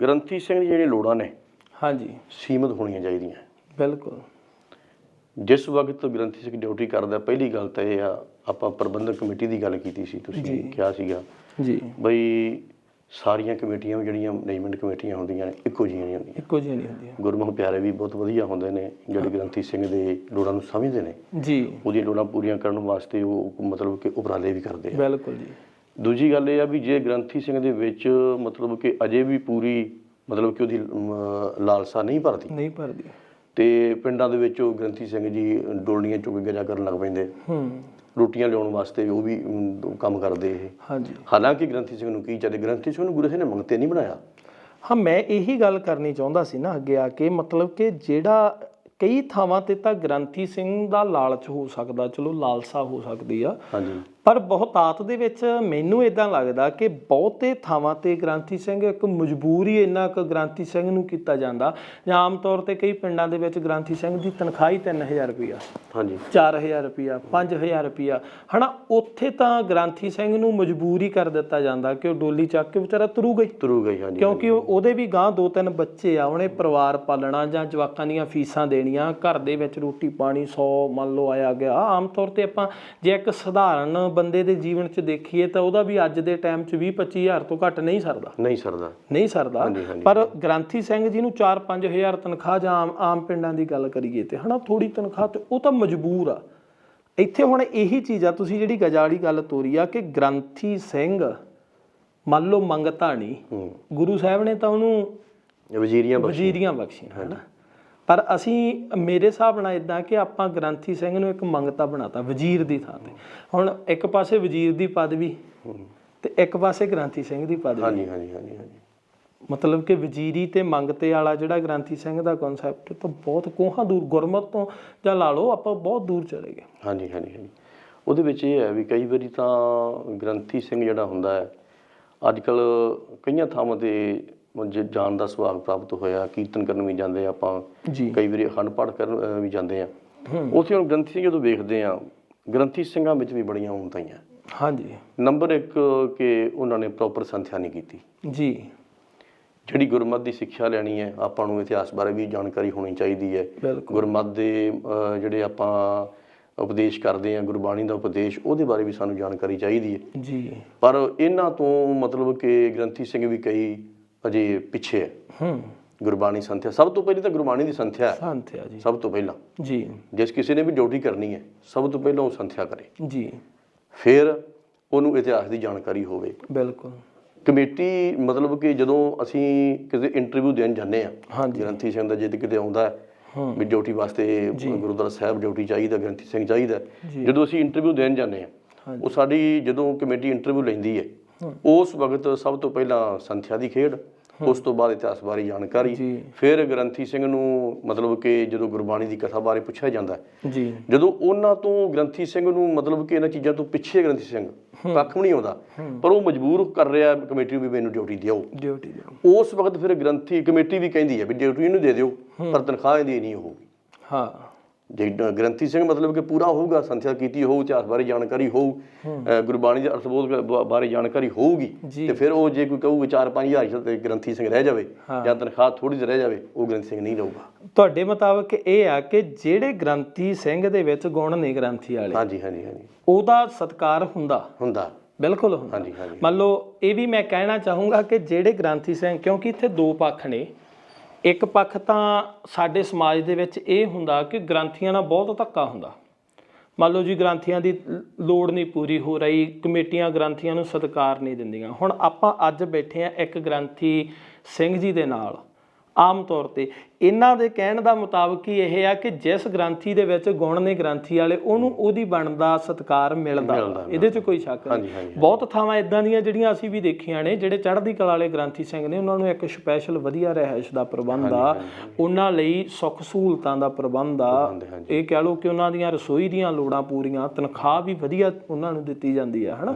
ਗ੍ਰੰਥੀ ਸਿੰਘ ਦੀ ਜਿਹੜੀਆਂ ਲੋੜਾਂ ਨੇ ਹਾਂਜੀ। ਸੀਮਤ ਹੋਣੀਆਂ ਚਾਹੀਦੀਆਂ। ਬਿਲਕੁਲ। ਜਿਸ ਵਕਤ ਗ੍ਰੰਥੀ ਸਿੰਘ ਡਿਊਟੀ ਕਰਦਾ ਪਹਿਲੀ ਗੱਲ ਤਾਂ ਇਹ ਆ ਆਪਾਂ ਪ੍ਰਬੰਧਕ ਕਮੇਟੀ ਦੀ ਗੱਲ ਕੀਤੀ ਸੀ ਤੁਸੀਂ ਕਿਹਾ ਸੀਗਾ ਜੀ। ਬਈ ਸਾਰੀਆਂ ਕਮੇਟੀਆਂ ਵੀ ਜਿਹੜੀਆਂ ਮੈਨੇਜਮੈਂਟ ਕਮੇਟੀਆਂ ਹੁੰਦੀਆਂ ਨੇ ਇੱਕੋ ਜਿਹੀਆਂ ਨਹੀਂ ਹੁੰਦੀਆਂ। ਇੱਕੋ ਜਿਹੀ ਨਹੀਂ ਹੁੰਦੀਆਂ। ਗੁਰਮੁਖ ਪਿਆਰੇ ਵੀ ਬਹੁਤ ਵਧੀਆ ਹੁੰਦੇ ਨੇ ਜਿਹੜੇ ਗ੍ਰੰਥੀ ਸਿੰਘ ਦੇ ਲੋੜਾਂ ਨੂੰ ਸਮਝਦੇ ਨੇ। ਜੀ। ਉਹਦੀਆਂ ਲੋੜਾਂ ਪੂਰੀਆਂ ਕਰਨ ਵਾਸਤੇ ਉਹ ਮਤਲਬ ਕਿ ਉਪਰਾਲੇ ਵੀ ਕਰਦੇ ਆ। ਬਿਲਕੁਲ ਜੀ। ਦੂਜੀ ਗੱਲ ਇਹ ਆ ਵੀ ਜੇ ਗ੍ਰੰਥੀ ਸਿੰਘ ਦੇ ਵਿੱਚ ਮਤਲਬ ਕਿ ਅਜੇ ਵੀ ਪੂਰੀ ਮਤਲਬ ਕਿ ਉਹਦੀ ਅਮ, ਲਾਲਸਾ ਨਹੀਂ ਭਰਦੀ। ਨਹੀਂ ਭਰਦੀ। ਤੇ ਪਿੰਡਾਂ ਦੇ ਵਿੱਚ ਉਹ ਗ੍ਰੰਥੀ ਸਿੰਘ ਜੀ ਡੋਲੀਆਂ ਚੁੱਕ ਕੇ ਜਾ ਕਰਨ ਲੱਗ ਪੈਂਦੇ। ਹੂੰ। ਰੋਟੀਆਂ ਲਿਆਉਣ ਵਾਸਤੇ ਉਹ ਵੀ ਅਮ, ਕੰਮ ਕਰਦੇ ਇਹ। ਹਾਂਜੀ। ਹਾਲਾਂਕਿ ਗ੍ਰੰਥੀ ਸਿੰਘ ਨੂੰ ਕੀ ਚਾਹਦੇ? ਗ੍ਰੰਥੀ ਸਿੰਘ ਨੂੰ ਗੁਰੂ ਸਾਹਿਬ ਨੇ ਮੰਗਤੇ ਨਹੀਂ ਬਣਾਇਆ। ਹਾਂ ਮੈਂ ਇਹੀ ਗੱਲ ਕਰਨੀ ਚਾਹੁੰਦਾ ਸੀ ਨਾ ਅੱਗੇ ਆ ਕੇ ਮਤਲਬ ਕਿ ਜਿਹੜਾ ਕਈ ਥਾਵਾਂ ਤੇ ਤਾਂ ਗ੍ਰੰਥੀ ਸਿੰਘ ਦਾ ਲਾਲਚ ਹੋ ਸਕਦਾ ਚਲੋ ਲਾਲਸਾ ਹੋ ਸਕਦੀ ਆ। ਹਾਂਜੀ। ਪਰ ਬਹੁਤਾਤ ਦੇ ਵਿੱਚ ਮੈਨੂੰ ਇਦਾਂ ਲੱਗਦਾ ਕਿ ਬਹੁਤੇ ਥਾਵਾਂ ਤੇ ਗ੍ਰੰਥੀ ਸਿੰਘ ਇੱਕ ਮਜਬੂਰੀ ਇੰਨਾ ਕੁ ਗ੍ਰੰਥੀ ਸਿੰਘ ਨੂੰ ਕੀਤਾ ਜਾਂਦਾ। ਜਾਂ ਆਮ ਤੌਰ ਤੇ ਕਈ ਪਿੰਡਾਂ ਦੇ ਵਿੱਚ ਗ੍ਰੰਥੀ ਸਿੰਘ ਦੀ ਤਨਖਾਹ ਹੀ 3000 ਰੁਪਇਆ ਹਾਂਜੀ। 4000 ਰੁਪਇਆ 5000 ਰੁਪਇਆ ਹਨਾ ਉੱਥੇ ਤਾਂ ਗ੍ਰੰਥੀ ਸਿੰਘ ਨੂੰ ਮਜਬੂਰੀ ਕਰ ਦਿੱਤਾ ਜਾਂਦਾ ਕਿ ਉਹ ਡੋਲੀ ਚੱਕ ਕੇ ਵਿਚਾਰਾ ਤੁਰੂ ਗਈ। ਤੁਰੂ ਗਈ ਹਾਂਜੀ ਕਿਉਂਕਿ ਉਹ- ਉਹਦੇ ਵੀ ਗਾਂ ਦੋ ਤਿੰਨ ਬੱਚੇ ਆ ਉਹਨੇ ਪਰਿਵਾਰ ਪਾਲਣਾ ਜਾਂ ਜਵਾਕਾਂ ਦੀਆਂ ਫੀਸਾਂ ਦੇਣੀਆਂ ਘਰ ਦੇ ਵਿੱਚ ਰੋਟੀ ਪਾਣੀ 100 ਮੰਨ ਲਓ ਆਇਆ ਗਿਆ। ਆਮ ਤੌਰ ਤੇ ਆਪਾਂ ਜੇ ਇੱਕ ਸਧਾਰਨ ਬੰਦੇ ਦੇ ਜੀਵਨ 'ਚ ਦੇਖੀਏ ਤਾਂ ਉਹਦਾ ਵੀ ਅੱਜ ਦੇ ਟਾਈਮ 'ਚ 20 25000 ਤੋਂ ਘੱਟ ਨਹੀਂ ਸਰਦਾ। ਨਹੀਂ ਸਰਦਾ। ਨਹੀਂ ਸਰਦਾ। ਪਰ ਗ੍ਰੰਥੀ ਸਿੰਘ ਜੀ ਨੂੰ 4-5000 ਤਨਖਾਹ ਜਾਂ ਆਮ ਆਮ ਪਿੰਡਾਂ ਦੀ ਗੱਲ ਕਰੀਏ ਤੇ ਹਨਾ ਥੋੜੀ ਤਨਖਾਹ ਤੇ ਉਹ ਤਾਂ ਮਜਬੂਰ ਆ। ਇੱਥੇ ਹੁਣ ਇਹੀ ਚੀਜ਼ ਆ ਤੁਸੀਂ ਜਿਹੜੀ ਗਜਾਲੀ ਗੱਲ ਤੋਰੀ ਆ ਕਿ ਗ੍ਰੰਥੀ ਸਿੰਘ ਮੰਨ ਲਓ ਮੰਗਤਾਣੀ ਹੂੰ। ਗੁਰੂ ਸਾਹਿਬ ਨੇ ਤਾਂ ਉਹਨੂੰ ਵਜ਼ੀਰੀਆਂ ਬਖਸ਼ ਵਜ਼ੀਰੀਆਂ ਬਖਸ਼ੀਆਂ ਹਨਾ। ਪਰ ਅਸੀਂ ਮੇਰੇ ਹਿਸਾਬ ਨਾਲ ਇਦਾਂ ਕਿ ਆਪਾਂ ਗ੍ਰੰਥੀ ਸਿੰਘ ਨੂੰ ਇੱਕ ਮੰਗਤਾ ਬਣਾਤਾ ਵਜ਼ੀਰ ਦੀ ਥਾਂ ਤੇ। ਹੁਣ ਇੱਕ ਪਾਸੇ ਵਜ਼ੀਰ ਦੀ ਪਦਵੀ ਤੇ ਇੱਕ ਪਾਸੇ ਗ੍ਰੰਥੀ ਸਿੰਘ ਦੀ ਪਦਵੀ। ਹਾਂਜੀ ਹਾਂਜੀ ਹਾਂਜੀ ਹਾਂਜੀ। ਮਤਲਬ ਕਿ ਵਜ਼ੀਰੀ ਤੇ ਮੰਗਤੇ ਵਾਲਾ ਜਿਹੜਾ ਗ੍ਰੰਥੀ ਸਿੰਘ ਦਾ ਕਨਸੈਪਟ ਤਾਂ ਬਹੁਤ ਕੋਹਾਂ ਦੂਰ ਗੁਰਮਤ ਤੋਂ ਜਾਂ ਲਾ ਲਓ ਆਪਾਂ ਬਹੁਤ ਦੂਰ ਚਲੇ ਗਏ। ਹਾਂਜੀ ਹਾਂਜੀ ਹਾਂਜੀ। ਉਹਦੇ ਵਿੱਚ ਇਹ ਹੈ ਵੀ ਕਈ ਵਾਰੀ ਤਾਂ ਗ੍ਰੰਥੀ ਸਿੰਘ ਜਿਹੜਾ ਹੁੰਦਾ ਹੈ ਅੱਜ ਕੱਲ ਕਈਆਂ ਥਾਵਾਂ ਤੇ ਜੇ ਜਾਣ ਦਾ ਸੁਭਾਗ ਪ੍ਰਾਪਤ ਹੋਇਆ ਕੀਰਤਨ ਕਰਨ ਵੀ ਜਾਂਦੇ ਆ ਆਪਾਂ ਕਈ ਵਾਰੀ ਅਖੰਡ ਪਾਠ ਕਰਨ ਵੀ ਜਾਂਦੇ ਆ। ਉੱਥੇ ਹੁਣ ਗ੍ਰੰਥੀ ਸਿੰਘ ਜਦੋਂ ਵੇਖਦੇ ਆ ਗ੍ਰੰਥੀ ਸਿੰਘਾਂ ਵਿੱਚ ਵੀ ਬੜੀਆਂ ਉਮਤਾਈਆਂ ਹਾਂਜੀ। ਨੰਬਰ 1 ਕਿ ਉਹਨਾਂ ਨੇ ਪ੍ਰੋਪਰ ਸੰਥਿਆ ਨਹੀਂ ਕੀਤੀ। ਜੀ। ਜਿਹੜੀ ਗੁਰਮਤ ਦੀ ਸਿੱਖਿਆ ਲੈਣੀ ਹੈ ਆਪਾਂ ਨੂੰ ਇਤਿਹਾਸ ਬਾਰੇ ਵੀ ਜਾਣਕਾਰੀ ਹੋਣੀ ਚਾਹੀਦੀ ਹੈ। ਗੁਰਮਤ ਦੇ ਜਿਹੜੇ ਆਪਾਂ ਉਪਦੇਸ਼ ਕਰਦੇ ਆ ਗੁਰਬਾਣੀ ਦਾ ਉਪਦੇਸ਼ ਉਹਦੇ ਬਾਰੇ ਵੀ ਸਾਨੂੰ ਜਾਣਕਾਰੀ ਚਾਹੀਦੀ ਹੈ। ਜੀ। ਪਰ ਇਹਨਾਂ ਤੋਂ ਮਤਲਬ ਕਿ ਗ੍ਰੰਥੀ ਸਿੰਘ ਵੀ ਕਈ ਅਜੇ ਪਿੱਛੇ ਹੈ। ਹੂੰ। ਗੁਰਬਾਣੀ ਸੰਥਿਆ। ਸਭ ਤੋਂ ਪਹਿਲੀ ਤਾਂ ਗੁਰਬਾਣੀ ਦੀ ਸੰਥਿਆ ਹੈ। ਸੰਥਿਆ ਜੀ। ਸਭ ਤੋਂ ਪਹਿਲਾਂ। ਜੀ। ਜਿਸ ਕਿਸੇ ਨੇ ਵੀ ਡਿਊਟੀ ਕਰਨੀ ਹੈ ਸਭ ਤੋਂ ਪਹਿਲਾਂ ਉਹ ਸੰਥਿਆ ਕਰੇ। ਜੀ। ਫਿਰ ਉਹਨੂੰ ਇਤਿਹਾਸ ਦੀ ਜਾਣਕਾਰੀ ਹੋਵੇ। ਬਿਲਕੁਲ। ਕਮੇਟੀ ਮਤਲਬ ਕਿ ਜਦੋਂ ਅਸੀਂ ਕਿਸੇ ਇੰਟਰਵਿਊ ਦੇਣ ਜਾਂਦੇ ਆ ਹਾਂਜੀ। ਗ੍ਰੰਥੀ ਸਿੰਘ ਦਾ ਜਿੱਦ ਕਿਤੇ ਆਉਂਦਾ ਵੀ ਡਿਊਟੀ ਵਾਸਤੇ ਗੁਰਦੁਆਰਾ ਸਾਹਿਬ ਡਿਊਟੀ ਚਾਹੀਦਾ ਗ੍ਰੰਥੀ ਸਿੰਘ ਚਾਹੀਦਾ। ਜਦੋਂ ਅਸੀਂ ਇੰਟਰਵਿਊ ਦੇਣ ਜਾਂਦੇ ਆ। ਉਹ ਸਾਡੀ ਜਦੋਂ ਕਮੇਟੀ ਇੰਟਰਵਿਊ ਲੈਂਦੀ ਹੈ। ਉਸ ਵਕਤ ਸਭ ਤੋਂ ਪਹਿਲਾਂ ਸੰਥਿਆ ਦੀ ਖੇਡ ਉਸ ਤੋਂ ਬਾਅਦ ਇਤਿਹਾਸ ਬਾਰੇ ਜਾਣਕਾਰੀ। ਫਿਰ ਗ੍ਰੰਥੀ ਸਿੰਘ ਨੂੰ ਮਤਲਬ ਕਿ ਜਦੋਂ ਗੁਰਬਾਣੀ ਦੀ ਕਥਾ ਬਾਰੇ ਪੁੱਛਿਆ ਜਾਂਦਾ ਜੀ। ਜਦੋਂ ਉਹਨਾਂ ਤੋਂ ਗ੍ਰੰਥੀ ਸਿੰਘ ਨੂੰ ਮਤਲਬ ਕਿ ਇਹਨਾਂ ਚੀਜ਼ਾਂ ਤੋਂ ਪਿੱਛੇ ਗ੍ਰੰਥੀ ਸਿੰਘ ਕੱਖ ਵੀ ਨਹੀਂ ਆਉਂਦਾ ਪਰ ਉਹ ਮਜਬੂਰ ਕਰ ਰਿਹਾ ਕਮੇਟੀ ਨੂੰ ਵੀ ਮੈਨੂੰ ਡਿਊਟੀ ਦਿਓ। ਡਿਊਟੀ ਦਿਓ। ਉਸ ਵਕਤ ਫਿਰ ਗ੍ਰੰਥੀ ਕਮੇਟੀ ਵੀ ਕਹਿੰਦੀ ਹੈ ਵੀ ਡਿਊਟੀ ਇਹਨੂੰ ਦੇ ਦਿਓ ਪਰ ਤਨਖਾਹ ਇਹਦੀ ਨਹੀਂ ਹੋਊਗੀ। ਹਾਂ। ਜੇ ਗ੍ਰੰਥੀ ਸਿੰਘ ਮਤਲਬ ਕਿ ਪੂਰਾ ਹੋਊਗਾ ਸੰਥਿਆ ਕੀਤੀ ਹੋਊ ਇਤਿਹਾਸ ਬਾਰੇ ਜਾਣਕਾਰੀ ਹੋਊ ਗੁਰਬਾਣੀ ਦੇ ਅਰਥਬੋਧ ਬਾਰੇ ਜਾਣਕਾਰੀ ਹੋਊਗੀ। ਤੇ ਫਿਰ ਉਹ ਜੇ ਕੋਈ ਕਹੂਗਾ 4-5000 ਤੇ ਗ੍ਰੰਥੀ ਸਿੰਘ ਰਹਿ ਜਾਵੇ ਜਾਂ ਤਨਖਾਹ ਥੋੜੀ ਜਿਹੀ ਰਹਿ ਜਾਵੇ ਉਹ ਗ੍ਰੰਥੀ ਸਿੰਘ ਨਹੀਂ ਲਊਗਾ। ਤੁਹਾਡੇ ਮੁਤਾਬਕ ਇਹ ਆ ਕਿ ਜਿਹੜੇ ਗ੍ਰੰਥੀ ਸਿੰਘ ਦੇ ਵਿੱਚ ਗੁਣ ਨੇ ਗ੍ਰੰਥੀ ਵਾਲੇ ਹਾਂਜੀ ਹਾਂਜੀ ਹਾਂਜੀ। ਉਹਦਾ ਸਤਕਾਰ ਹੁੰਦਾ? ਹੁੰਦਾ। ਬਿਲਕੁਲ ਹੁੰਦਾ। ਹਾਂਜੀ ਹਾਂਜੀ। ਮੰਨ ਲਓ ਇਹ ਵੀ ਮੈਂ ਕਹਿਣਾ ਚਾਹੂੰਗਾ ਕਿ ਜਿਹੜੇ ਗ੍ਰੰਥੀ ਸਿੰਘ ਕਿਉਂਕਿ ਇੱਥੇ ਦੋ ਪੱਖ ਨੇ ਇੱਕ ਪੱਖ ਤਾਂ ਸਾਡੇ ਸਮਾਜ ਦੇ ਵਿੱਚ ਇਹ ਹੁੰਦਾ ਕਿ ਗ੍ਰੰਥੀਆਂ ਨਾਲ ਬਹੁਤ ਧੱਕਾ ਹੁੰਦਾ। ਮੰਨ ਲਓ ਜੀ ਗ੍ਰੰਥੀਆਂ ਦੀ ਲੋੜ ਨਹੀਂ ਪੂਰੀ ਹੋ ਰਹੀ, ਕਮੇਟੀਆਂ ਗ੍ਰੰਥੀਆਂ ਨੂੰ ਸਤਿਕਾਰ ਨਹੀਂ ਦਿੰਦੀਆਂ। ਹੁਣ ਆਪਾਂ ਅੱਜ ਬੈਠੇ ਆ ਇੱਕ ਗ੍ਰੰਥੀ ਸਿੰਘ ਜੀ ਦੇ ਨਾਲ, ਆਮ ਤੌਰ ਤੇ। ਇਹਨਾਂ ਦੇ ਕਹਿਣ ਦਾ ਮੁਤਾਬਕ ਇਹ ਆ ਕਿ ਜਿਸ ਗ੍ਰੰਥੀ ਦੇ ਵਿੱਚ ਗੁਣ ਨੇ ਗ੍ਰੰਥੀ ਵਾਲੇ ਉਹਨੂੰ ਉਹਦੀ ਬਣਦਾ ਸਤਕਾਰ ਮਿਲਦਾ। ਇਹਦੇ 'ਚ ਕੋਈ ਸ਼ੱਕ ਨਹੀਂ। ਬਹੁਤ ਥਾਵਾਂ ਇਦਾਂ ਦੀਆਂ ਜਿਹੜੀਆਂ ਅਸੀਂ ਵੀ ਦੇਖੀਆਂ ਨੇ ਜਿਹੜੇ ਚੜ੍ਹਦੀ ਕਲਾ ਵਾਲੇ ਗ੍ਰੰਥੀ ਸਿੰਘ ਨੇ ਉਹਨਾਂ ਨੂੰ ਇੱਕ ਸਪੈਸ਼ਲ ਵਧੀਆ ਰਹਿائش ਦਾ ਪ੍ਰਬੰਧ ਆ। ਉਹਨਾਂ ਲਈ ਸੁੱਖ ਸਹੂਲਤਾਂ ਦਾ ਪ੍ਰਬੰਧ ਆ। ਇਹ ਕਹਿ ਲੋ ਕਿ ਉਹਨਾਂ ਦੀਆਂ ਰਸੋਈ ਦੀਆਂ ਲੋੜਾਂ ਪੂਰੀਆਂ ਤਨਖਾਹ ਵੀ ਵਧੀਆ ਉਹਨਾਂ ਨੂੰ ਦਿੱਤੀ ਜਾਂਦੀ ਆ ਹਨਾ?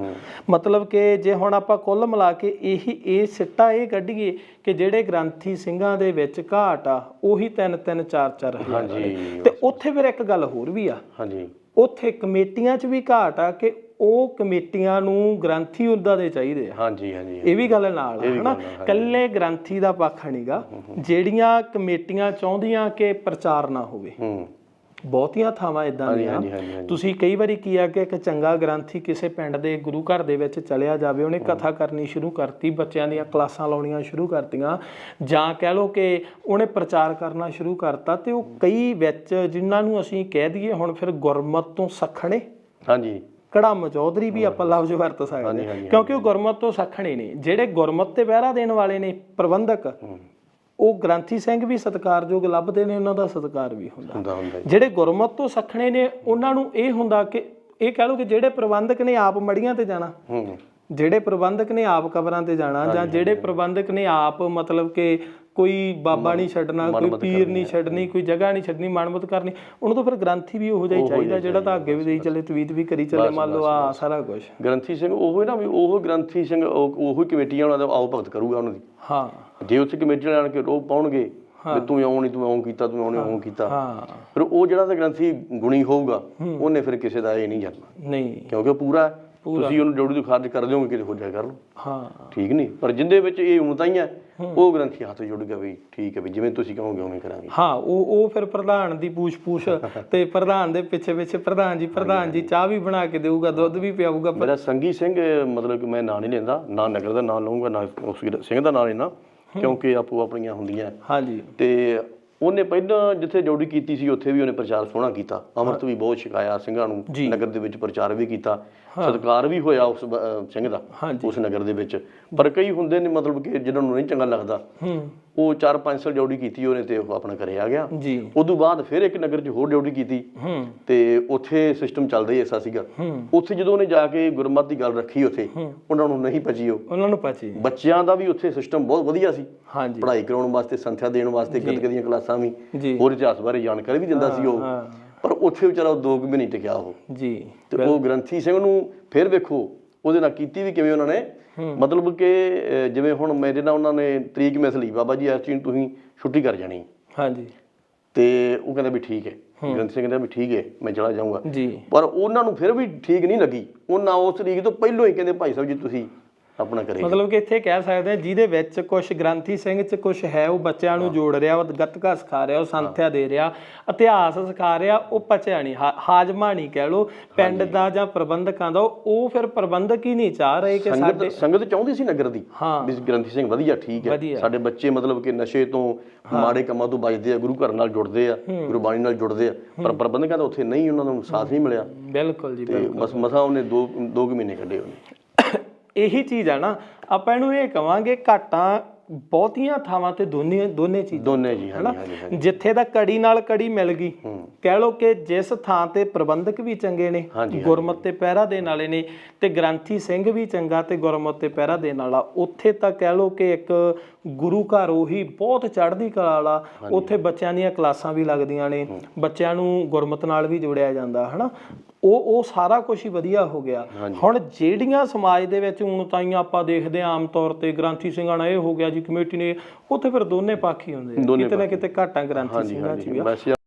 ਮਤਲਬ ਕਿ ਜੇ ਹੁਣ ਆਪਾਂ ਕੁੱਲ ਮਿਲਾ ਕੇ ਇਹੀ ਇਹ ਸਿੱਟਾ ਇਹ ਕੱਢੀਏ ਕਿ ਜਿਹੜੇ ਗ੍ਰੰਥੀ ਸਿੰਘਾਂ ਦੇ ਵਿੱਚ ਘਾਟ ਆ ਉਹੀ ਤਿੰਨ ਤਿੰਨ ਚਾਰ ਚਾਰ ਹਜ਼ਾਰ ਹਾਂਜੀ ਤੇ ਉੱਥੇ ਫਿਰ ਇੱਕ ਗੱਲ ਹੋਰ ਵੀ ਆ। ਹਾਂਜੀ। ਉੱਥੇ ਕਮੇਟੀਆਂ 'ਚ ਵੀ ਘਾਟ ਆ ਕਿ ਉਹ ਕਮੇਟੀਆਂ ਨੂੰ ਗ੍ਰੰਥੀ ਉਹਦਾ ਦੇ ਚਾਹੀਦੇ ਆ। ਹਾਂਜੀ ਹਾਂਜੀ ਇਹ ਵੀ ਗੱਲ ਨਾਲ ਆ, ਹਨਾ? ਕੱਲੇ ਗ੍ਰੰਥੀ ਦਾ ਪੱਖ ਨਹੀਂਗਾ ਜਿਹੜੀਆਂ ਕਮੇਟੀਆਂ ਚਾਹੁੰਦੀਆਂ ਕਿ ਪ੍ਰਚਾਰ ਨਾ ਹੋਵੇ। ਹੂੰ। ਬਹੁਤੀਆਂ ਥਾਵਾਂ ਇਦਾਂ ਦੀਆਂ। ਤੁਸੀਂ ਕਈ ਵਾਰੀ ਕੀ ਆ ਕਿ ਇੱਕ ਚੰਗਾ ਗ੍ਰੰਥੀ ਕਿਸੇ ਪਿੰਡ ਦੇ ਗੁਰੂ ਘਰ ਦੇ ਵਿੱਚ ਚਲਿਆ ਜਾਵੇ ਉਹਨੇ ਕਥਾ ਕਰਨੀ ਸ਼ੁਰੂ ਕਰਤੀ ਬੱਚਿਆਂ ਦੀਆਂ ਕਲਾਸਾਂ ਲਾਉਣੀਆਂ ਸ਼ੁਰੂ ਕਰਤੀਆਂ ਜਾਂ ਕਹਿ ਲਓ ਕਿ ਉਹਨੇ ਪ੍ਰਚਾਰ ਕਰਨਾ ਸ਼ੁਰੂ ਕਰਤਾ ਤੇ ਉਹ ਕਈ ਵਿੱਚ ਜਿਨ੍ਹਾਂ ਨੂੰ ਅਸੀਂ ਕਹਿ ਦਈਏ ਹੁਣ ਫਿਰ ਗੁਰਮਤ ਤੋਂ ਸਖਣੇ। ਹਾਂਜੀ। ਕੜਮ ਚੌਧਰੀ ਵੀ ਆਪਾਂ ਲਫ਼ਜ਼ ਵਰਤ ਸਕਦੇ ਕਿਉਂਕਿ ਉਹ ਗੁਰਮਤ ਤੋਂ ਸਖਣੇ ਨੇ ਜਿਹੜੇ ਗੁਰਮਤ ਤੇ ਪਹਿਰਾ ਦੇਣ ਵਾਲੇ ਨੇ ਪ੍ਰਬੰਧਕ ਉਹ ਗ੍ਰੰਥੀ ਸਿੰਘ ਵੀ ਸਤਿਕਾਰਯੋਗ ਲੱਭਦੇ ਨੇ ਉਹਨਾਂ ਦਾ ਸਤਿਕਾਰ ਵੀ ਹੁੰਦਾ। ਜਿਹੜੇ ਗੁਰਮਤ ਤੋਂ ਸਖਣੇ ਨੇ ਉਹਨਾਂ ਨੂੰ ਇਹ ਹੁੰਦਾ ਕਿ ਇਹ ਕਹਿ ਲਓ ਕਿ ਜਿਹੜੇ ਪ੍ਰਬੰਧਕ ਨੇ ਆਪ ਮੜੀਆਂ ਤੇ ਜਾਣਾ। ਜਿਹੜੇ ਪ੍ਰਬੰਧਕ ਨੇ ਆਪ ਕਬਰਾਂ ਤੇ ਜਾਣਾ ਜਾਂ ਜਿਹੜੇ ਪ੍ਰਬੰਧਕ ਨੇ ਆਪ ਮਤਲਬ ਕਿ ਕੋਈ ਬਾਬਾ ਨਹੀਂ ਛੱਡਣਾ ਕੋਈ ਪੀਰ ਨਹੀਂ ਛੱਡਣੀ ਕੋਈ ਜਗ੍ਹਾ ਨਹੀਂ ਛੱਡਣੀ ਮਨਮਤ ਕਰਨੀ ਉਹਨੂੰ ਤਾਂ ਫਿਰ ਗ੍ਰੰਥੀ ਵੀ ਉਹੋ ਜਿਹਾ ਹੀ ਚਾਹੀਦਾ ਜਿਹੜਾ ਤਾਂ ਅੱਗੇ ਵੀ ਦੇਈ ਚੱਲੇ ਤਵੀਤ ਵੀ ਕਰੀ ਚੱਲੇ ਮੰਨ ਲਓ ਆ ਸਾਰਾ ਕੁਝ ਗ੍ਰੰਥੀ ਸਿੰਘ ਉਹ ਨਾ ਵੀ ਉਹ ਗ੍ਰੰਥੀ ਸਿੰਘ ਉਹ ਉਹੀ ਕਮੇਟੀਆਂ ਉਹਨਾਂ ਦਾ ਆਓ ਭਗਤ ਕਰੂਗਾ ਉਹਨਾਂ ਦੀ। ਹਾਂ। ਜੇ ਉੱਥੇ ਕਮੇਟੀ ਆਣ ਕੇ ਰੋਪ ਪਾਉਣਗੇ ਵੀ ਤੂੰ ਇਉਂ ਨਹੀਂ ਤੂੰ ਇਉਂ ਕੀਤਾ ਤੂੰ ਨਹੀਂ ਇਉਂ ਕੀਤਾ। ਹਾਂ। ਫਿਰ ਉਹ ਜਿਹੜਾ ਤਾਂ ਗ੍ਰੰਥੀ ਗੁਣੀ ਹੋਊਗਾ ਉਹਨੇ ਫਿਰ ਕਿਸੇ ਦਾ ਇਹ ਨਹੀਂ ਕਰਨਾ ਨਹੀਂ। ਕਿਉਂਕਿ ਉਹ ਪੂਰਾ। ਤੁਸੀਂ ਉਹਨੂੰ ਡਿਊਟੀ ਤੋਂ ਖਾਰਜ ਕਰ ਦਿਓਗੇ ਕਿਤੇ ਹੋ ਜਾਇਆ ਕਰ ਲਓ ਹਾਂ। ਠੀਕ ਨਹੀਂ ਪਰ ਜਿੰਦੇ ਵਿੱਚ ਇਹ ਉਣਤਾਈਆਂ ਉਹ ਗ੍ਰੰਥੀ ਹੱਥ ਜੁੜ ਗਿਆ ਵੀ ਠੀਕ ਹੈ ਵੀ ਜਿਵੇਂ ਤੁਸੀਂ ਕਹੋਗੇ ਉਵੇਂ ਕਰਾਂਗੇ। ਹਾਂ ਉਹ ਉਹ ਫਿਰ ਪ੍ਰਧਾਨ ਦੀ ਪੂਛ-ਪੂਛ ਤੇ ਪ੍ਰਧਾਨ ਦੇ ਪਿੱਛੇ ਪਿੱਛੇ ਪ੍ਰਧਾਨ ਜੀ ਪ੍ਰਧਾਨ ਜੀ ਚਾਹ ਵੀ ਬਣਾ ਕੇ ਦੇਊਗਾ ਦੁੱਧ ਵੀ ਪਿਆਊਗਾ ਮੇਰਾ ਸੰਗੀ ਸਿੰਘ ਮਤਲਬ ਕਿ ਮੈਂ ਨਾਂ ਨਹੀਂ ਲੈਂਦਾ ਨਾ ਨਗਰ ਦਾ ਨਾਂ ਲਵਾਂਗਾ ਨਾ ਉਸ ਸਿੰਘ ਦਾ ਨਾਂ ਲੈਣਾ ਕਿਉਂਕਿ ਆਪੋ ਆਪਣੀਆਂ ਹੁੰਦੀਆਂ। ਹਾਂਜੀ। ਤੇ ਉਹਨੇ ਪਹਿਲਾਂ ਜਿੱਥੇ ਡਿਊਟੀ ਕੀਤੀ ਸੀ ਉੱਥੇ ਵੀ ਉਹਨੇ ਪ੍ਰਚਾਰ ਸੋਹਣਾ ਕੀਤਾ। ਅੰਮ੍ਰਿਤ ਵੀ ਬਹੁਤ ਛਕਾਇਆ ਸਿੰਘਾਂ ਨੂੰ ਨਗਰ ਦੇ ਵਿੱਚ ਪ੍ਰਚਾਰ ਵੀ ਕੀਤਾ। ਸਤਿਕਾਰ ਵੀ ਹੋਇਆ ਉਸ ਸਿੰਘ ਦਾ। ਉਸ ਨਗਰ ਦੇ ਵਿੱਚ। ਪਰ ਕਈ ਹੁੰਦੇ ਨੇ ਮਤਲਬ ਕਿ ਜਿਹਨਾਂ ਨੂੰ ਨਹੀਂ ਚੰਗਾ ਲੱਗਦਾ। ਹੂੰ। ਉਹ 4-5 ਸਾਲ ਡਿਊਟੀ ਕੀਤੀ ਉਹਨੇ ਤੇ ਉਹ ਆਪਣਾ ਘਰੇ ਆ ਗਿਆ। ਜੀ। ਉਦੋਂ ਬਾਅਦ ਫਿਰ ਇੱਕ ਨਗਰ 'ਚ ਹੋਰ ਡਿਊਟੀ ਕੀਤੀ। ਤੇ ਉੱਥੇ ਸਿਸਟਮ ਚੱਲਦਾ ਹੀ ਐਸਾ ਸੀਗਾ। ਉੱਥੇ ਜਦੋਂ ਉਹਨੇ ਜਾ ਕੇ ਗੁਰਮਤਿ ਦੀ ਗੱਲ ਰੱਖੀ ਉੱਥੇ ਉਹਨਾਂ ਨੂੰ ਨਹੀਂ ਪਚੀ ਉਹ। ਉਹਨਾਂ ਨੂੰ ਪਚੀ। ਬੱਚਿਆਂ ਦਾ ਵੀ ਉੱਥੇ ਸਿਸਟਮ ਬਹੁਤ ਵਧੀਆ ਸੀ। ਹਾਂਜੀ। ਪੜ੍ਹਾਈ ਕਰਾਉਣ ਵਾਸਤੇ ਸੰਥਿਆ ਦੇਣ ਵਾਸਤੇ ਗੱਤਕੇ ਦੀਆਂ ਕਲਾਸਾਂ ਵੀ ਹੋਰ ਇਤਿਹਾਸ ਬਾਰੇ ਜਾਣਕਾਰੀ ਵੀ ਦਿੰਦਾ ਸੀ ਉਹ। ਪਰ ਉੱਥੇ ਵਿਚਾਰਾ ਉਹ ਦੋ ਕੁ ਮਹੀਨੇ ਟਿਕਿਆ ਉਹ। ਜੀ। ਤੇ ਉਹ ਗ੍ਰੰਥੀ ਸਿੰਘ ਨੂੰ ਫਿਰ ਵੇਖੋ ਉਹਦੇ ਨਾਲ ਕੀਤੀ ਵੀ ਕਿਵੇਂ ਉਹਨਾਂ ਨੇ ਮਤਲਬ ਕਿ ਜਿਵੇਂ ਹੁਣ ਮੇਰੇ ਨਾਲ ਉਹਨਾਂ ਨੇ ਤਰੀਕ ਮਿਸ ਲਈ ਬਾਬਾ ਜੀ ਇਸ ਚੀਜ਼ ਤੁਸੀਂ ਛੁੱਟੀ ਕਰ ਜਾਣੀ। ਹਾਂਜੀ। ਤੇ ਉਹ ਕਹਿੰਦਾ ਵੀ ਠੀਕ ਹੈ। ਗ੍ਰੰਥੀ ਸਿੰਘ ਕਹਿੰਦਾ ਵੀ ਠੀਕ ਹੈ ਮੈਂ ਚਲਾ ਜਾਊਂਗਾ। ਜੀ। ਪਰ ਉਹਨਾਂ ਨੂੰ ਫਿਰ ਵੀ ਠੀਕ ਨਹੀਂ ਲੱਗੀ। ਉਹਨਾਂ ਉਸ ਤਰੀਕ ਤੋਂ ਪਹਿਲਾਂ ਹੀ ਕਹਿੰਦੇ ਭਾਈ ਸਾਹਿਬ ਜੀ ਤੁਸੀਂ ਆਪਣਾ ਕਰੇ ਮਤਲਬ ਕਿ ਇੱਥੇ ਕਹਿ ਸਕਦੇ ਆ ਜਿਹਦੇ ਵਿੱਚ ਕੁਝ ਗ੍ਰੰਥੀ ਸਿੰਘ ਚ ਕੁਝ ਹੈ ਉਹ ਬੱਚਿਆਂ ਨੂੰ ਜੋੜ ਰਿਹਾ ਉਹ ਗੱਤਕਾ ਸਿਖਾ ਰਿਹਾ ਉਹ ਸੰਥਿਆ ਦੇ ਰਿਹਾ ਇਤਿਹਾਸ ਸਿਖਾ ਰਿਹਾ ਉਹ ਪਚਿਆ ਨਹੀਂ ਹਾਜ਼ਮਾ ਨਹੀਂ ਕਹਿ ਲੋ ਪਿੰਡ ਦਾ ਜਾਂ ਪ੍ਰਬੰਧਕਾਂ ਦਾ ਉਹ ਫਿਰ ਪ੍ਰਬੰਧਕ ਹੀ ਨਹੀਂ ਚਾਹ ਰਹੇ ਕਿ ਸਾਡੇ ਸੰਗਤ ਚਾਹੁੰਦੀ ਸੀ ਨਗਰ ਦੀ ਹਾਂ। ਵੀ ਗ੍ਰੰਥੀ ਸਿੰਘ ਵਧੀਆ ਠੀਕ ਹੈ। ਸਾਡੇ ਬੱਚੇ ਮਤਲਬ ਕਿ ਨਸ਼ੇ ਤੋਂ ਮਾੜੇ ਕੰਮਾਂ ਤੋਂ ਬਚਦੇ ਆ ਗੁਰੂ ਘਰ ਨਾਲ ਜੁੜਦੇ ਆ ਗੁਰਬਾਣੀ ਨਾਲ ਜੁੜਦੇ ਆ ਪਰ ਪ੍ਰਬੰਧਕਾਂ ਦਾ ਉੱਥੇ ਨਹੀਂ ਉਹਨਾਂ ਨੂੰ ਸਾਥ ਨਹੀਂ ਮਿਲਿਆ। ਬਿਲਕੁਲ ਜੀ ਤੇ ਬਸ ਮਸਾ ਉਹਨੇ ਦੋ ਦੋ ਕੁ ਮਹੀਨੇ ਕੱਢੇ ਉਹਨੇ। ਇਹੀ ਚੀਜ਼ ਆ ਨਾ ਆਪਾਂ ਇਹਨੂੰ ਇਹ ਕਵਾਂਗੇ ਘਾਟਾਂ ਬਹੁਤੀਆਂ ਥਾਵਾਂ ਤੇ ਦੋਨੇ ਦੋਨੇ ਚੀਜ਼ਾਂ ਦੋਨੇ ਜੀ ਹਾਂਜੀ ਜਿੱਥੇ ਦਾ ਕੜੀ ਨਾਲ ਕੜੀ ਮਿਲ ਗਈ ਹੂੰ। ਕਹਿ ਲੋ ਕਿ ਜਿਸ ਥਾਂ ਤੇ ਪ੍ਰਬੰਧਕ ਵੀ ਚੰਗੇ ਨੇ ਗੁਰਮਤ ਤੇ ਪਹਿਰਾ ਦੇਣ ਵਾਲੇ ਨੇ ਤੇ ਗ੍ਰੰਥੀ ਸਿੰਘ ਵੀ ਚੰਗਾ ਤੇ ਗੁਰਮਤ ਤੇ ਪਹਿਰਾ ਦੇਣ ਵਾਲਾ ਉੱਥੇ ਤਾਂ ਕਹਿ ਲੋ ਕਿ ਇੱਕ ਗੁਰੂ ਘਰ ਉਹੀ ਬਹੁਤ ਚੜ੍ਹਦੀ ਕਲਾ ਵਾਲਾ ਉੱਥੇ ਬੱਚਿਆਂ ਦੀਆਂ ਕਲਾਸਾਂ ਵੀ ਲੱਗਦੀਆਂ ਨੇ ਬੱਚਿਆਂ ਨੂੰ ਗੁਰਮਤ ਨਾਲ ਵੀ ਜੋੜਿਆ ਜਾਂਦਾ ਹਨਾ? ਉਹ ਉਹ ਸਾਰਾ ਕੁਝ ਹੀ ਵਧੀਆ ਹੋ ਗਿਆ। ਹੁਣ ਜਿਹੜੀਆਂ ਸਮਾਜ ਦੇ ਵਿੱਚ ਉਣਤਾਈਆਂ ਆਪਾਂ ਦੇਖਦੇ ਆਮ ਤੌਰ ਤੇ ਗ੍ਰੰਥੀ ਸਿੰਘਾਂ ਨਾਲ ਇਹ ਹੋ ਗਿਆ ਜੀ ਕਮੇਟੀ ਨੇ ਉੱਥੇ ਫਿਰ ਦੋਨੇ ਪੱਖ ਹੀ ਹੁੰਦੇ। ਕਿਤੇ ਨਾ ਕਿਤੇ ਘਾਟਾਂ ਗ੍ਰੰਥੀ ਸਿੰਘਾਂ ਚ ਵੀ